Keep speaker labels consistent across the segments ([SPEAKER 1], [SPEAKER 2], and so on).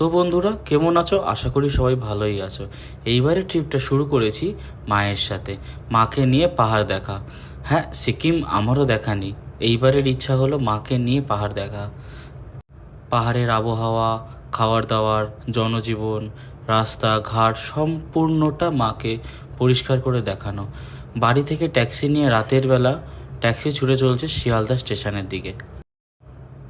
[SPEAKER 1] তো বন্ধুরা, কেমন আছো? আশা করি সবাই ভালোই আছো। এইবারে ট্রিপটা শুরু করেছি মায়ের সাথে, মাকে নিয়ে পাহাড় দেখা। হ্যাঁ সিকিম আমারও দেখা নেই। এইবারের ইচ্ছা হলো মাকে নিয়ে পাহাড় দেখা। পাহাড়ের আবহাওয়া খাওয়ার দাওয়ার জনজীবন রাস্তা ঘাট সম্পূর্ণটা মাকে পরিষ্কার করে দেখানো। বাড়ি থেকে ট্যাক্সি নিয়ে রাতের বেলা ট্যাক্সি ছুটে চলছে শিয়ালদা স্টেশনের দিকে।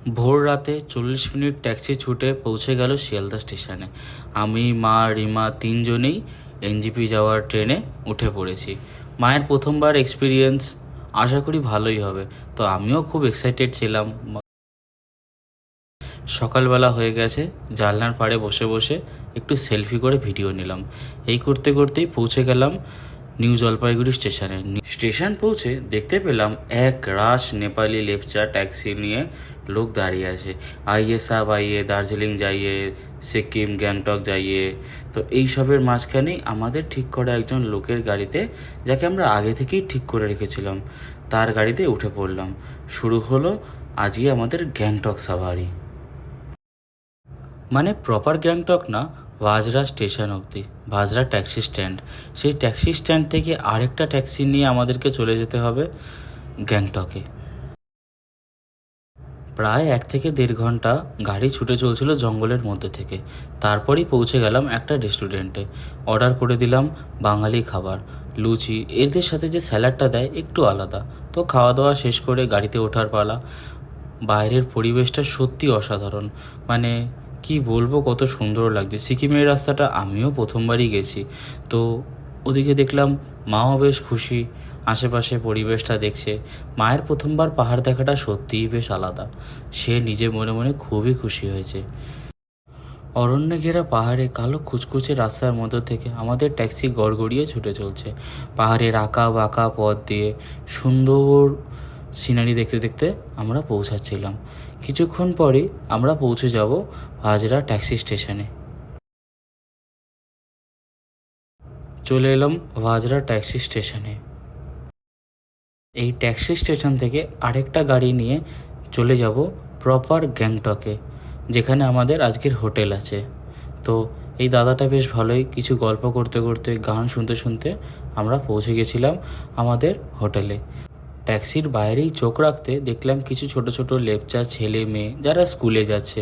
[SPEAKER 1] ভোর রাতে চল্লিশ মিনিট ট্যাক্সি ছুটে পৌঁছে গেল শিয়ালদা স্টেশনে। আমি, মা, রিমা তিনজনেই এনজিপি যাওয়ার ট্রেনে উঠে পড়েছি। মায়ের প্রথমবার এক্সপিরিয়েন্স আশা করি ভালোই হবে। তো আমিও খুব এক্সাইটেড ছিলাম। সকালবেলা হয়ে গেছে, জানলার পাড়ে বসে বসে একটু সেলফি করে ভিডিও নিলাম। এই করতে করতেই পৌঁছে গেলাম নিউ জলপাইগুড়ি স্টেশনে। স্টেশন পৌঁছে দেখতে পেলাম এক রাশ নেপালি লেপচা ট্যাক্সি নিয়ে লোক দাঁড়িয়ে আছে। আইয়ে সাব, আইয়ে দার্জিলিং যাইয়ে, সিকিম, গ্যাংটক যাইয়ে। তো এইসবের মাঝখানেই আমাদের ঠিক করা একজন লোকের গাড়িতে, যাকে আমরা আগে থেকেই ঠিক করে রেখেছিলাম, তার গাড়িতে উঠে পড়লাম। শুরু হলো আজকে আমাদের গ্যাংটক সাভারি মানে প্রপার গ্যাংটক না বাজরা স্টেশন অবধি বাজরা ট্যাক্সি স্ট্যান্ড। সেই ট্যাক্সি স্ট্যান্ড থেকে আরেকটা ট্যাক্সি নিয়ে আমাদেরকে চলে যেতে হবে গ্যাংটকে। প্রায় এক থেকে দেড় ঘণ্টা গাড়ি ছুটে চলছিল জঙ্গলের মধ্যে থেকে। তারপরেই পৌঁছে গেলাম একটা রেস্টুরেন্টে। অর্ডার করে দিলাম বাঙালি খাবার। লুচি, এদের সাথে যে স্যালাডটা দেয় একটু আলাদা। তো খাওয়া দাওয়া শেষ করে গাড়িতে ওঠার পালা। বাইরের পরিবেশটা সত্যি অসাধারণ। মানে কি বলব, কত সুন্দর লাগছে। সিকিমের রাস্তাটা আমিও প্রথমবারই গেছি। তো ওদিকে দেখলাম মাও বেশ খুশি, আশেপাশে পরিবেশটা দেখছে। মায়ের প্রথমবার পাহাড় দেখাটা সত্যিই বেশ আলাদা। সে নিজে মনে মনে খুবই খুশি হয়েছে। অরণ্যে ঘেরা পাহাড়ে কালো কুচকুচে রাস্তার মধ্য থেকে আমাদের ট্যাক্সি গড়গড়িয়ে ছুটে চলছে। পাহাড়ের আঁকা বাঁকা পথ দিয়ে সুন্দর সিনারি দেখতে দেখতে আমরা পৌঁছাচ্ছিলাম। কিছুক্ষণ পরেই আমরা পৌঁছে যাব হাজরা ট্যাক্সি স্টেশনে। চলে এলাম ভাজরা ট্যাক্সি স্টেশনে। এই ট্যাক্সি স্টেশন থেকে আরেকটা গাড়ি নিয়ে চলে যাব প্রপার গ্যাংটকে, যেখানে আমাদের আজকের হোটেল আছে। তো এই দাদাটা বেশ ভালোই কিছু গল্প করতে করতে, গান শুনতে শুনতে আমরা পৌঁছে গেছিলাম আমাদের হোটেলে। ট্যাক্সির বাইরেই চোখ রাখতে দেখলাম কিছু ছোট ছোট লেপচা ছেলে মেয়ে যারা স্কুলে যাচ্ছে।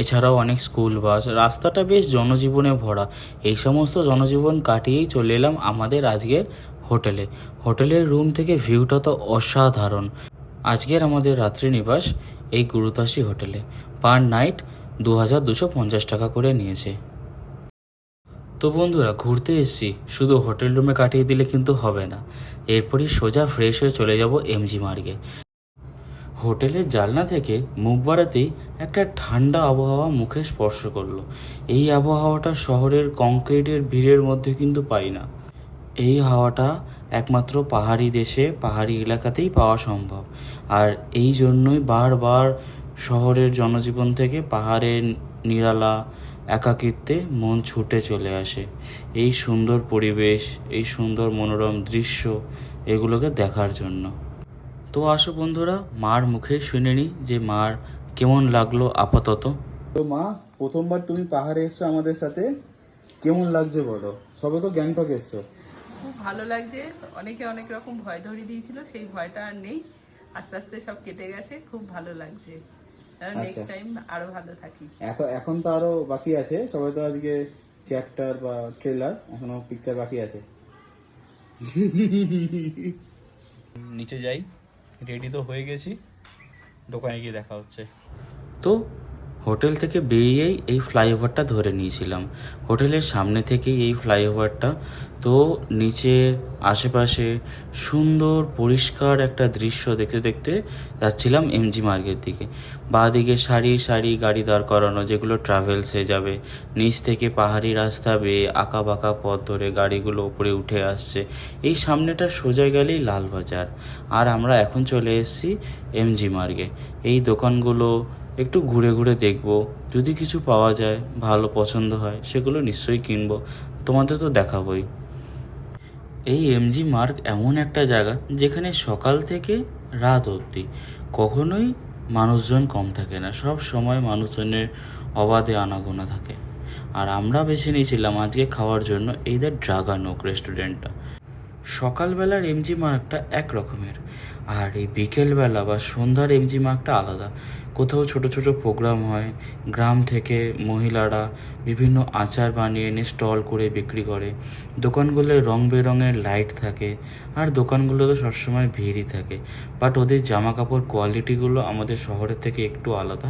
[SPEAKER 1] এছাড়াও অনেক স্কুল বাস রাস্তাটা বেশ জনজীবনে ভরা। এই সমস্ত জনজীবন কাটিয়েই চলে এলাম আমাদের আজকের হোটেলে। হোটেলের রুম থেকে ভিউটা তো অসাধারণ। আজকের আমাদের রাত্রি নিবাস এই গুরুতাসী হোটেলে। পার নাইট দু হাজার দুশো পঞ্চাশ টাকা করে নিয়েছে। তো বন্ধুরা, ঘুরতে এসছি। শুধু হোটেল রুমে কাটিয়ে দিলে কিন্তু হবে না। এরপরই সোজা ফ্রেশ হয়ে চলে যাব এমজি মার্গে। হোটেলের জানলা থেকে মুখ বাড়াতেই একটা ঠান্ডা আবহাওয়া মুখে স্পর্শ করল। এই আবহাওয়াটা শহরের কংক্রিটের ভিড়ের মধ্যে কিন্তু পাই না। এই হাওয়াটা একমাত্র পাহাড়ি দেশে, পাহাড়ি এলাকাতেই পাওয়া সম্ভব। আর এই জন্যই বারবার শহরের জনজীবন থেকে পাহাড়ের নিরালা একাকিত্বে মন ছুটে চলে আসে। এই সুন্দর পরিবেশ এই সুন্দর মনোরম দৃশ্য এগুলোকে দেখার জন্য। তো আসো বন্ধুরা মার মুখে শুনে নিই যে মার কেমন লাগল আপাতত।
[SPEAKER 2] তো মা প্রথমবার তুমি পাহাড়ে এসছো আমাদের সাথে। কেমন লাগছে বলো? সবে তো গ্যাংটক এসছো।
[SPEAKER 3] খুব ভালো লাগছে। অনেকে অনেক রকম ভয় ধরিয়ে দিয়েছিল সেই ভয়টা আর নেই। আস্তে আস্তে সব কেটে গেছে খুব ভালো লাগছে। নেক্সট
[SPEAKER 2] আচ্ছা।
[SPEAKER 3] টাইম আরও ভালো থাকি।
[SPEAKER 2] এখন এখন তো আরও বাকি আছে সবাই তো আজকে চ্যাপ্টার বা ট্রেলার এখনও পিকচার বাকি আছে। নিচে যাই রেডি তো হয়ে গেছি দোকানে গিয়ে দেখা হচ্ছে।
[SPEAKER 1] তো হোটেল থেকে বেরিয়েই এই ফ্লাইওভারটা ধরে নিয়েছিলাম। হোটেলের সামনে থেকেই এই ফ্লাইওভারটা। তো নিচে, আশেপাশে সুন্দর, পরিষ্কার একটা দৃশ্য দেখতে দেখতে যাচ্ছিলাম এমজি মার্গের দিকে। বাঁ দিকে সারি সারি গাড়ি দাঁড় করানো, যেগুলো ট্রাভেলসে যাবে। নিচ থেকে পাহাড়ি রাস্তা বেয়ে আঁকা বাঁকা পথ ধরে গাড়িগুলো উপরে উঠে আসছে। এই সামনেটা সোজা গেলেই লালবাজার। আর আমরা এখন চলে এসেছি এমজি মার্গে এই দোকানগুলো একটু ঘুরে ঘুরে দেখব। যদি কিছু পাওয়া যায়, ভালো পছন্দ হয়, সেগুলো নিশ্চয়ই কিনবো। তোমাদের তো দেখাবই। এই এমজি মার্গ এমন একটা জায়গা যেখানে সকাল থেকে রাত অবধি কখনোই মানুষজন কম থাকে না। সব সময় মানুষজনের অবাধে আনাগোনা থাকে। আর আমরা বেছে নিয়েছিলাম আজকে খাওয়ার জন্য, এই দ্য ড্রাগন ওক রেস্টুরেন্টটা। সকালবেলার এমজি মার্কটা এক রকমের। আর এই বিকেলবেলা বা সন্ধ্যার এমজি মার্কটা আলাদা। কোথাও ছোট ছোট প্রোগ্রাম হয়, গ্রাম থেকে মহিলারা বিভিন্ন আচার বানিয়ে এনে স্টল করে বিক্রি করে। দোকানগুলোয় রং বেরঙের লাইট থাকে, আর দোকানগুলো তো সবসময় ভিড়ই থাকে। বাট ওদের জামা কাপড় কোয়ালিটিগুলো আমাদের শহরের থেকে একটু আলাদা,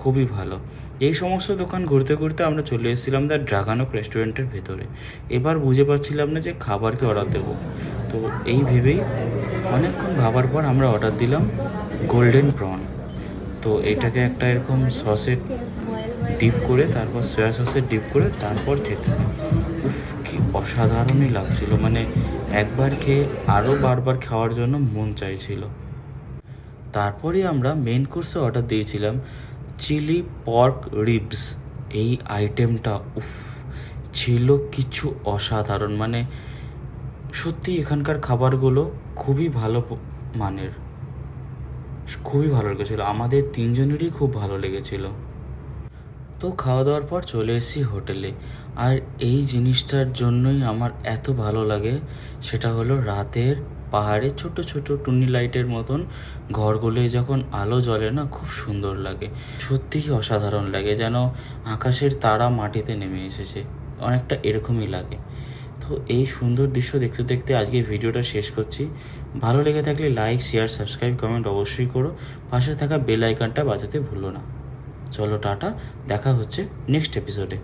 [SPEAKER 1] খুবই ভালো। এই সমস্ত দোকান ঘুরতে ঘুরতে আমরা চলে এসেছিলাম দ্য ড্রাগানক রেস্টুরেন্টের ভেতরে। এবার বুঝে পাচ্ছিলাম না যে খাবারকে অর্ডার দেবো। তো এই ভেবেই অনেকক্ষণ ভাবার পর আমরা অর্ডার দিলাম গোল্ডেন প্রন তো এটাকে একটা এরকম সসে ডিপ করে, তারপর সয়া সসে ডিপ করে, তারপর খেতে উফ, কি অসাধারণই লাগছিল। মানে একবার খেয়ে আরও বারবার খাওয়ার জন্য মন চাইছিল। তারপরে আমরা মেন কোর্সে অর্ডার দিয়েছিলাম চিলি পর্ক রিবস, এই আইটেমটা, উফ, ছিল কিছু অসাধারণ। মানে সত্যি এখানকার খাবারগুলো খুবই ভালো মানের। খুবই ভালো লেগেছিলো। আমাদের তিনজনেরই খুব ভালো লেগেছিল। তো খাওয়া দাওয়ার পর চলে এসেছি হোটেলে। আর এই জিনিসটার জন্যই আমার এত ভালো লাগে, সেটা হলো রাতের পাহাড়ে ছোট ছোট টুনি লাইটের মতন ঘরগুলোয় যখন আলো জ্বলে না, খুব সুন্দর লাগে। সত্যিই অসাধারণ লাগে যেন আকাশের তারা মাটিতে নেমে এসেছে। অনেকটা এরকমই লাগে। তো এই সুন্দর দৃশ্য দেখতে দেখতে আজকে ভিডিওটা শেষ করছি। ভালো লেগে থাকলে লাইক, শেয়ার, সাবস্ক্রাইব, কমেন্ট অবশ্যই করো। পাশে থাকা বেল আইকনটা বাজাতে ভুলো না। চলো টাটা, দেখা হচ্ছে নেক্সট এপিসোডে